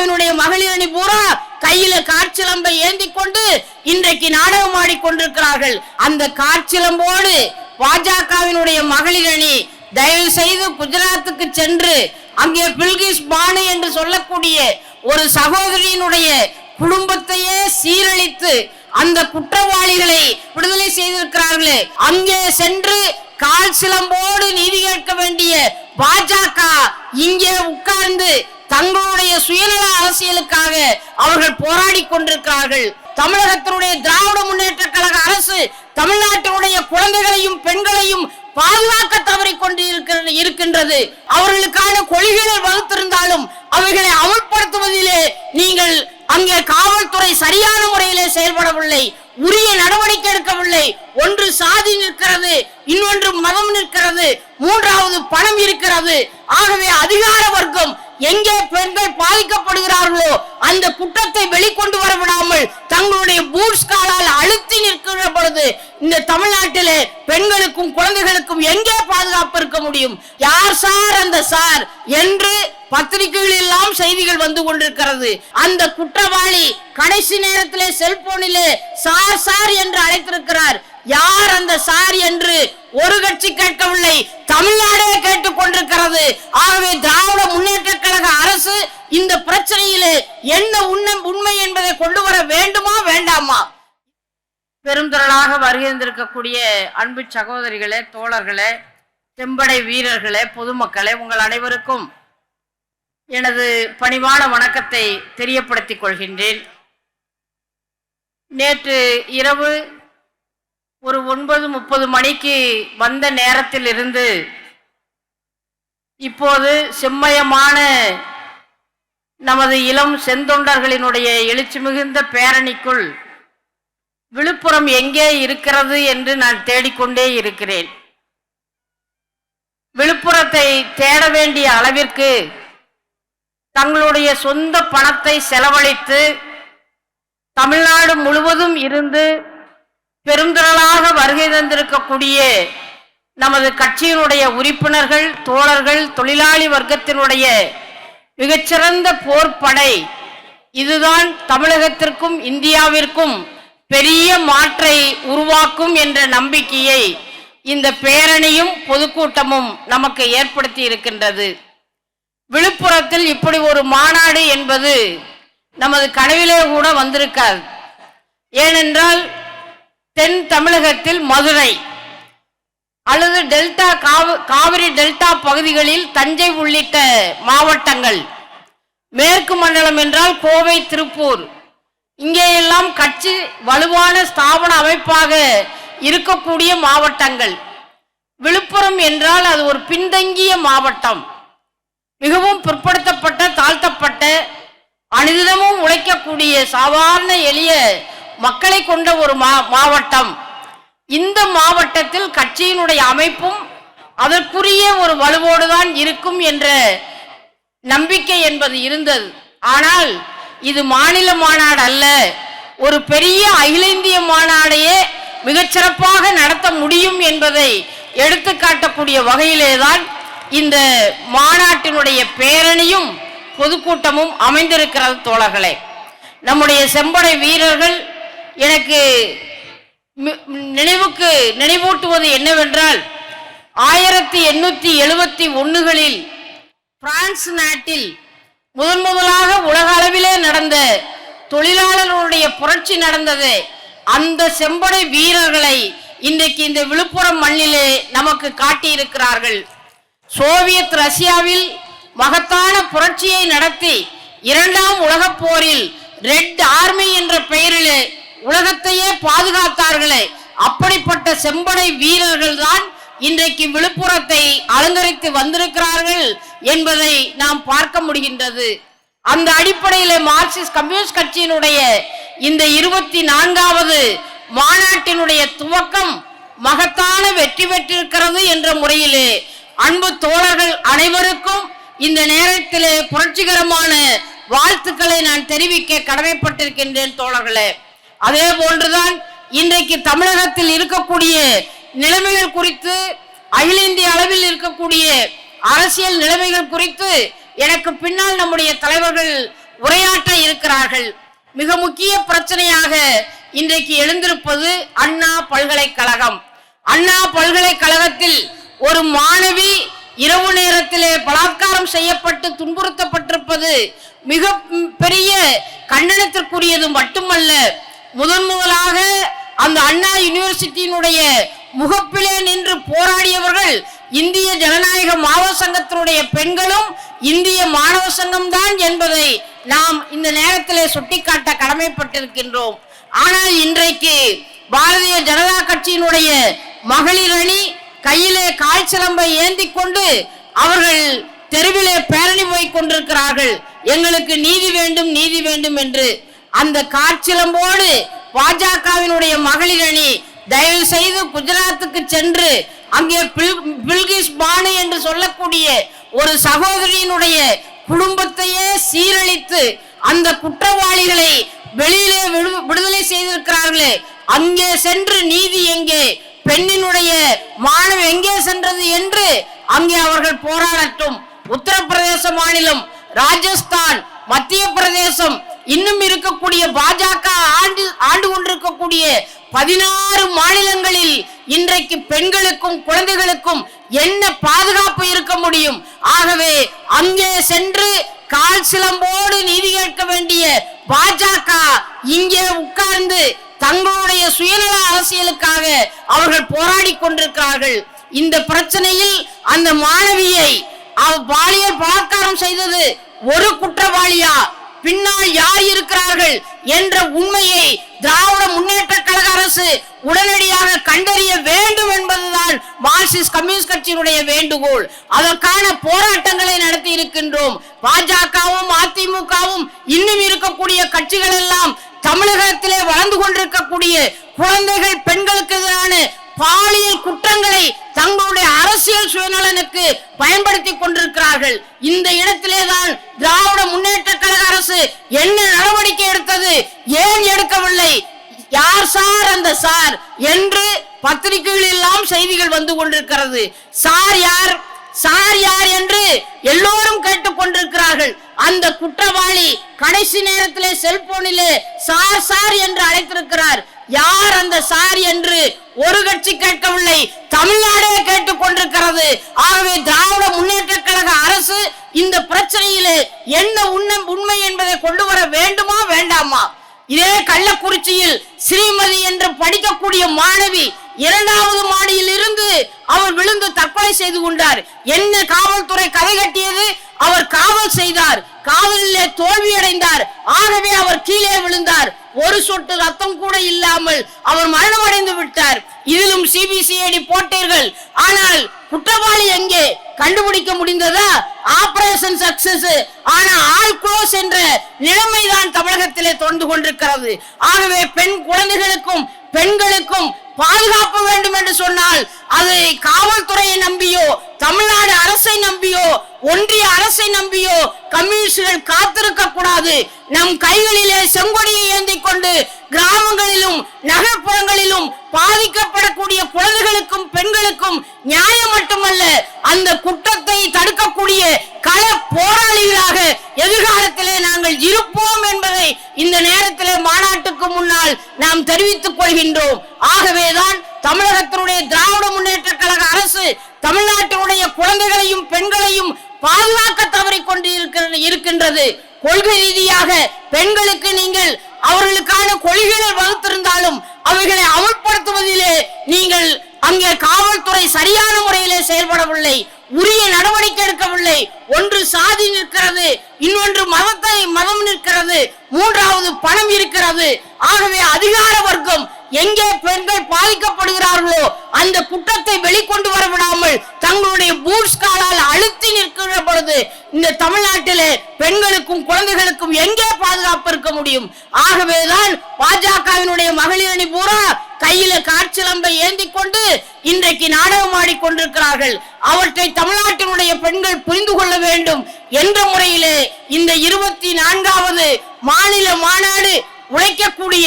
பாஜகவினுடைய மகளிர் அணி பூரா கையில காற்சிலம்பை ஏந்தி கொண்டு இன்றைக்கு நாடகம் ஆடிக்கொண்டிருக்கிறார்கள். அந்த காற்சிலம்போடு பாஜகவினுடைய மகளிர் அணி தயவு செய்து குஜராத்துக்கு சென்று அங்கே பில்கிஸ் பானு என்று சொல்லக்கூடிய ஒரு சகோதரியினுடைய குடும்பத்தையே சீரழித்து அந்த குற்றவாளிகளை விடுதலை செய்திருக்கிறார்களே. அங்கே சென்று கால் சிலம்போடு நீதி கேட்க வேண்டிய பாஜக இங்கே உட்கார்ந்து தங்களுடைய சுயநல அரசியலுக்காக அவர்கள் போராடி கொண்டிருக்கிறார்கள். தமிழகத்தினுடைய திராவிட முன்னேற்ற கழக அரசு தமிழ்நாட்டினுடைய குழந்தைகளையும் பெண்களையும் பாதுகாக்க தவறி கொண்டு இருக்கின்றது. அவர்களுக்கான கொள்கைகள் வகுத்திருந்தாலும் அவைகளை அமல்படுத்துவதிலே நீங்கள் அங்கே காவல்துறை சரியான முறையிலே செயல்படவில்லை. உரிய நடவடிக்கை எடுக்கவில்லை. ஒன்று சாதி நிற்கிறது இன்னொன்று மதம் நிற்கிறது மூன்றாவது பணம் இருக்கிறது. ஆகவே அதிகார வர்க்கம் எங்கே பெண்கள் பாதிக்கப்படுகிறார்களோ அந்த குற்றத்தை வெளிக்கொண்டு வர விடாமல் தங்களுடைய பூட்ஸ் காலால் அழுத்தி நிற்கிற பொழுது இந்த தமிழ்நாட்டிலே பெண்களுக்கும் குழந்தைகளுக்கும் எங்கே பாதுகாப்பு இருக்க முடியும்? யார் சார் அந்த சார்? என்று பத்திரிகைகள் எல்லாம் செய்திகள் வந்து கொண்டிருக்கிறது. அந்த குற்றவாளி கடைசி நேரத்திலே செல்போனிலே சார் சார் என்று அழைத்திருக்கிறார். யார் அந்த சார் என்று ஒரு கட்சி கேட்கவில்லை. தமிழ்நாடே கேட்டுக் கொண்டிருக்கிறது ஆகவே திராவிட முன்னேற்ற கழக அரசு இந்த பிரச்சனையிலே என்ன உண்மை உண்மை என்பதை கொண்டு வர வேண்டுமா வேண்டாமா? பெருந்திரளாக வருகின்றிருக்கக்கூடிய அன்பு சகோதரிகளே தோழர்களே செம்படை வீரர்களே பொதுமக்களே உங்கள் அனைவருக்கும் எனது பணிவான வணக்கத்தை தெரியப்படுத்திக் கொள்கின்றேன். நேற்று இரவு ஒரு ஒன்பது முப்பது மணிக்கு வந்த நேரத்தில் இருந்து இப்போது செம்மயமான நமது இளம் செந்தொண்டர்களினுடைய எழுச்சி மிகுந்த பேரணிக்குள் விழுப்புரம் எங்கே இருக்கிறது என்று நான் தேடிக்கொண்டே இருக்கிறேன். விழுப்புரத்தை தேட வேண்டிய அளவிற்கு தங்களுடைய சொந்த பணத்தை செலவழித்து தமிழ்நாடு முழுவதும் இருந்து பெருந்திரளாக வருகை தந்திருக்கக்கூடிய நமது கட்சியினுடைய உறுப்பினர்கள் தோழர்கள் தொழிலாளி வர்க்கத்தினுடைய மிகச்சிறந்த போர்ப்படை. இதுதான் தமிழகத்திற்கும் இந்தியாவிற்கும் பெரிய மாற்றை உருவாக்கும் என்ற நம்பிக்கையை இந்த பேரணியும் பொதுக்கூட்டமும் நமக்கு ஏற்படுத்தி இருக்கின்றது. விழுப்புரத்தில் இப்படி ஒரு மாநாடு என்பது நமது கனவிலே கூட வந்திருக்காது. ஏனென்றால் தென் தமிழகத்தில் மதுரை. அல்லது டெல்டா காவிரி டெல்டா பகுதிகளில் தஞ்சை உள்ளிட்ட மாவட்டங்கள். மேற்கு மண்டலம் என்றால் கோவை திருப்பூர். இங்கே எல்லாம் கட்சி வலுவான ஸ்தாபன அமைப்பாக இருக்கக்கூடிய மாவட்டங்கள். விழுப்புரம் என்றால் அது ஒரு பின்தங்கிய மாவட்டம். மிகவும் பிற்படுத்தப்பட்ட தாழ்த்தப்பட்ட அனுதினமும் உழைக்கக்கூடிய சாதாரண எளிய மக்களை கொண்ட ஒரு மா மாவட்டம். இந்த மாவட்டத்தில் கட்சியினுடைய அமைப்பும் அதற்குரிய ஒரு வலுவோடு தான் இருக்கும் என்ற நம்பிக்கை என்பது இருந்தது. ஆனால் இது மாநில மாநாடு அல்ல. ஒரு பெரிய அகில இந்திய மாநாடையே மிகச்சிறப்பாக நடத்த முடியும் என்பதை எடுத்து காட்டக்கூடிய வகையிலேதான் இந்த மாநாட்டினுடைய பேரணியும் பொதுக்கூட்டமும் அமைந்திருக்கிறது தோழர்களே. நம்முடைய செம்படை வீரர்கள் எனக்கு நினைவுக்கு நினைவூட்டுவது என்னவென்றால் ஆயிரத்தி எண்ணூத்தி எழுபத்தி ஒன்றுகளில் பிரான்ஸ் நாட்டில் முதன் முதலாக உலக அளவிலே நடந்த தொழிலாளர்களுடைய புரட்சி நடந்தது. அந்த செம்படை வீரர்களை இன்றைக்கு இந்த விழுப்புரம் மண்ணிலே நமக்கு காட்டியிருக்கிறார்கள். சோவியத் ரஷ்யாவில் மகத்தான புரட்சியை நடத்தி இரண்டாம் உலகப் போரில் ரெட் ஆர்மி என்ற பெயரிலே உலகத்தையே பாதுகாத்தார்களே. அப்படிப்பட்ட செம்படை வீரர்கள் தான் இன்றைக்கு விழுப்புரத்தை அலங்கரித்து வந்திருக்கிறார்கள் என்பதை நாம் பார்க்க முடிகின்றது. அந்த அடிப்படையில் மார்க்சிஸ்ட் கம்யூனிஸ்ட் கட்சியினுடைய இந்த இருபத்தி நான்காவது மாநாட்டினுடைய துவக்கம் மகத்தான வெற்றி பெற்றிருக்கிறது என்ற முறையிலே அன்பு தோழர்கள் அனைவருக்கும் இந்த நேரத்திலே புரட்சிகரமான வாழ்த்துக்களை நான் தெரிவிக்க கடமைப்பட்டிருக்கின்றேன் தோழர்களே. அதே போன்றுதான் இன்றைக்கு தமிழகத்தில் இருக்கக்கூடிய நிலைமைகள் குறித்து அகில இந்திய அளவில் இருக்கக்கூடிய அரசியல் நிலைமைகள் குறித்து எனக்கு பின்னால் நம்முடைய தலைவர்கள் உரையாற்ற இருக்கிறார்கள். மிக முக்கிய பிரச்சனையாக இன்றைக்கு எழுந்திருப்பது அண்ணா பல்கலைக்கழகம். அண்ணா பல்கலைக்கழகத்தில் ஒரு மாணவி இரவு நேரத்திலே பலாத்காரம் செய்யப்பட்டு துன்புறுத்தப்பட்டிருப்பது மிக பெரிய கண்டனத்திற்குரியது மட்டுமல்ல முதன் முதலாக அந்த அண்ணா யூனிவர்சிட்டியினுடைய முகப்பிலே நின்று போராடியவர்கள் இந்திய ஜனநாயக மாணவ சங்கத்தினுடைய பெண்களும் இந்திய மாணவ சங்கம்தான் என்பதை நாம் இந்த நேரத்திலே சுட்டிக்காட்ட கடமைப்பட்டிருக்கின்றோம். ஆனால் இன்றைக்கு பாரதிய ஜனதா கட்சியினுடைய மகளிர் அணி கையிலே கால் சிலம்பை ஏந்தி கொண்டு அவர்கள் தெருவிலே பேரணி போய் கொண்டிருக்கிறார்கள். எங்களுக்கு நீதி வேண்டும் நீதி வேண்டும் என்று அந்த காற்சிலம்போடு பாஜகவினுடைய மகளிர் அணி தயவு செய்து குஜராத்துக்கு சென்று அங்கே பில்- பில்கிஸ் பானு என்று சொல்லக்கூடிய ஒரு சகோதரியினுடைய குடும்பத்தையே சீரழித்து அந்த குற்றவாளிகளை வெளியிலே விடு- விடுதலை செய்திருக்கிறார்களே. அங்கே சென்று நீதி எங்கே? பெண்ணினுடைய மானம் எங்கே சென்றது என்று அங்கே அவர்கள் போராடட்டும். உத்தரப்பிரதேச மாநிலம் ராஜஸ்தான் மத்திய பிரதேசம் இன்னும் இருக்கக்கூடிய பாஜக ஆண்டு ஆண்டு கொண்டிருக்கக்கூடிய பதினாறு மாநிலங்களில் இன்றைக்கு பெண்களுக்கும் குழந்தைகளுக்கும் என்ன பாதுகாப்பு இருக்க முடியும்? ஆகவே அங்கே சென்று கால் சிலம்போடு நீதி கேட்க வேண்டிய பாஜக இங்கே உட்கார்ந்து தங்களுடைய சுயநல அரசியலுக்காக அவர்கள் போராடி கொண்டிருக்கிறார்கள். இந்த பிரச்சனையில் அந்த மாணவியை பாலியல் பலாத்காரம் செய்தது ஒரு குற்றவாளியா? பின்னால் யார் இருக்கிறார்கள் என்ற உண்மையை திராவிட முன்னேற்ற கழக அரசு உடனடியாக கண்டறிய வேண்டும் என்பதுதான் மார்க்சிஸ்ட் கம்யூனிஸ்ட் கட்சியினுடைய வேண்டுகோள். அதற்கான போராட்டங்களை நடத்தி இருக்கின்றோம். பாஜகவும் அதிமுகவும் இன்னும் இருக்கக்கூடிய கட்சிகள் எல்லாம் தமிழகத்திலே வளர்ந்து கொண்டிருக்கக்கூடிய குழந்தைகள் பெண்களுக்கு எதிரான பாலியல் குற்றங்களை தங்களுடைய அரசியல் சுயநலனுக்கு பயன்படுத்தி கொண்டிருக்கிறார்கள். இந்த இடத்திலே தான் திராவிட முன்னேற்ற கழக அரசு என்ன நடவடிக்கை எடுத்தது ஏன் எடுக்கவில்லை? யார் சார் அந்த சார் என்று பத்திரிகைகள் எல்லாம் செய்திகள் வந்து கொண்டிருக்கிறது. சார் யார்? சார் யார் என்று எல்லோரும் கேட்டுக் கொண்டிருக்கிறார்கள். அந்த குற்றவாளி கடைசி நேரத்திலே செல்போனிலே சார் சார் என்று அழைத்திருக்கிறார். யார் அந்த சார் என்று ஒரு கட்சி கேட்கவில்லை. தமிழ்நாடே கேட்டுக் கொண்டிருக்கிறது ஆகவே திராவிட முன்னேற்ற கழக அரசு இந்த பிரச்சனையிலே என்ன உண்மை உண்மை என்பதை கொண்டு வர வேண்டுமா வேண்டாமா? இதே கள்ளக்குறிச்சியில் ஸ்ரீமதி என்று படிக்கக்கூடிய மாணவி இரண்டாவது மாடியில் இருந்து அவர் விழுந்து தற்கொலை செய்து கொண்டார். என்ன காவல்துறை கதை கட்டியது? அவர் காவல் செய்தார். காவலிலே தோல்வியடைந்தார். ஆகவே அவர் கீழே விழுந்தார். ஒரு சொட்டு ரத்தம் கூட இல்லாமல் அவர் மரணமடைந்து விட்டார். இதிலும் சிபிசிஐடி போட்டீர்கள். ஆனால் குற்றவாளி எங்கே? கண்டுபிடிக்க முடிந்ததா? ஆபரேஷன் சக்சஸ் ஆனா ஆல் க்ளோஸ் என்ற நிலைமைதான் தமிழகத்திலே தொடர்ந்து கொண்டிருக்கிறது. ஆகவே பெண் குழந்தைகளுக்கும் பெண்களுக்கும் பாதுகாப்பு வேண்டும் என்று சொன்னால் அது காவல்துறையை நம்பியோ தமிழ்நாடு அரசை நம்பியோ ஒன்றிய அரசை நம்பியோ கம்யூனிஸ்டுகள் காத்திருக்க கூடாது நம் கைகளிலே செங்கொடியை ஏந்தி கொண்டு கிராமங்களிலும் நகர்ப்புறங்களிலும் பாதிக்கப்படக்கூடிய குழந்தைகளுக்கும் பெண்களுக்கும் நியாயம் மட்டுமல்ல அந்த குற்றத்தை தடுக்கக்கூடிய கள போராளிகளாக எதிர்காலத்திலே நாங்கள் இருப்போம் என்பதை இந்த நேரத்திலே மாநாட்டுக்கு முன்னால் நாம் தெரிவித்துக் கொள்கின்றோம். ஆகவேதான் தமிழகத்தினுடைய திராவிட முன்னேற்ற கழக அரசு தமிழ்நாட்டினுடைய குழந்தைகளையும் பெண்களையும் பாதுகாக்க தவறிக்கொண்டு இருக்கின்றது. கொள்கை ரீதியாக பெண்களுக்கு நீங்கள் அவர்களுக்கான கொள்கைகள் வகுத்திருந்தாலும் அவைகளை அமல்படுத்துவதிலே நீங்கள் அங்கே காவல்துறை சரியான முறையிலே செயல்படவில்லை. உரிய நடவடிக்கை எடுக்கவில்லை. ஒன்று சாதி நிற்கிறது இன்னொன்று மதத்தை மதம் நிற்கிறது மூன்றாவது பணம் இருக்கிறது. ஆகவே அதிகார வர்க்கம் எங்கே பெண்கள் பாதிக்கப்படுகிறார்களோ அந்த குற்றத்தை வெளிக்கொண்டு வர விடாமல் தங்களுடைய பூட்ஸ் காலால் அழுத்தி நிற்கிற பொழுது இந்த தமிழ்நாட்டிலே பெண்களுக்கும் குழந்தைகளுக்கும் எங்கே பாதுகாப்பு இருக்க முடியும்? ஆகவேதான் பாஜகவினுடைய மகளிர் அணி பூரா கையில காற்சிலம்பை ஏந்தி கொண்டு இன்றைக்கு நாடகம் ஆடிக்கொண்டிருக்கிறார்கள். அவற்றை தமிழ்நாட்டினுடைய பெண்கள் புரிந்து கொள்ள வேண்டும் என்ற முறையிலே இந்த இருபத்தி நான்காவது மாநில மாநாடு உழைக்கக்கூடிய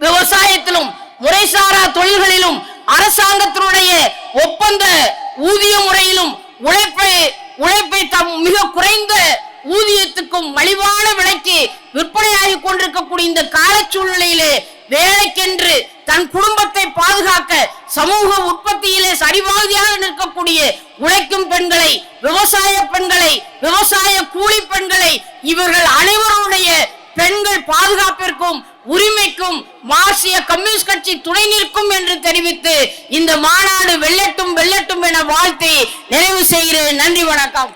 விவசாயத்திலும் முறைசாரா தொழில்களிலும் அரசாங்கத்தினுடைய ஒப்பந்த ஊதிய முறையிலும் உழைப்பை உழைப்பை தம் மிக குறைந்த ஊதியத்துக்கும் மலிவான விலைக்கு விற்பனையாகி கொண்டிருக்கக்கூடிய இந்த கால சூழ்நிலையிலே வேலைக்கென்று தன் குடும்பத்தை பாதுகாக்க சமூக உற்பத்தியிலே சரிபாதியாக நிற்கக்கூடிய உழைக்கும் பெண்களை விவசாய பெண்களை விவசாய கூலி பெண்களை இவர்கள் அனைவருடைய பெண்கள் பாதுகாப்பிற்கும் உரிமைக்கும் மார்க்சிய கம்யூனிஸ்ட் கட்சி துணை நிற்கும் என்று தெரிவித்து இந்த மாநாடு வெல்லட்டும் வெல்லட்டும் என வாழ்த்தி நிறைவு செய்கிறேன். நன்றி வணக்கம்.